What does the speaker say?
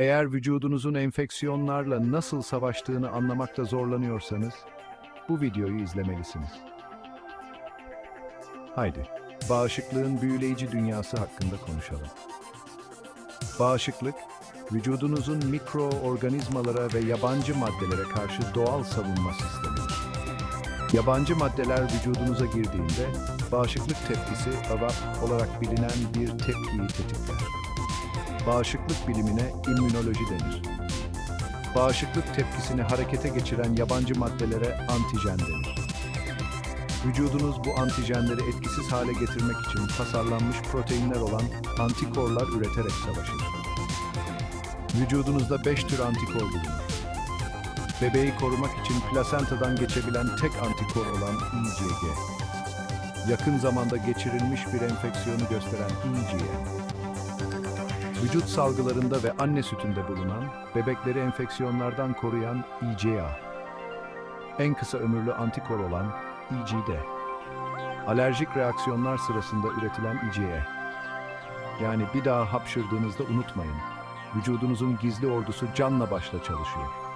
Eğer vücudunuzun enfeksiyonlarla nasıl savaştığını anlamakta zorlanıyorsanız, bu videoyu izlemelisiniz. Haydi, bağışıklığın büyüleyici dünyası hakkında konuşalım. Bağışıklık, vücudunuzun mikroorganizmalara ve yabancı maddelere karşı doğal savunma sistemidir. Yabancı maddeler vücudunuza girdiğinde bağışıklık tepkisi AVAP olarak bilinen bir tepkiyi tetikler. Bağışıklık bilimine immünoloji denir. Bağışıklık tepkisini harekete geçiren yabancı maddelere antijen denir. Vücudunuz bu antijenleri etkisiz hale getirmek için tasarlanmış proteinler olan antikorlar üreterek savaşır. Vücudunuzda 5 tür antikor bulunur. Bebeği korumak için plasentadan geçebilen tek antikor olan IgG. Yakın zamanda geçirilmiş bir enfeksiyonu gösteren IgE. Vücut salgılarında ve anne sütünde bulunan, bebekleri enfeksiyonlardan koruyan IgA. En kısa ömürlü antikor olan IgD. Alerjik reaksiyonlar sırasında üretilen IgE. Yani bir daha hapşırdığınızda unutmayın. Vücudunuzun gizli ordusu canla başla çalışıyor.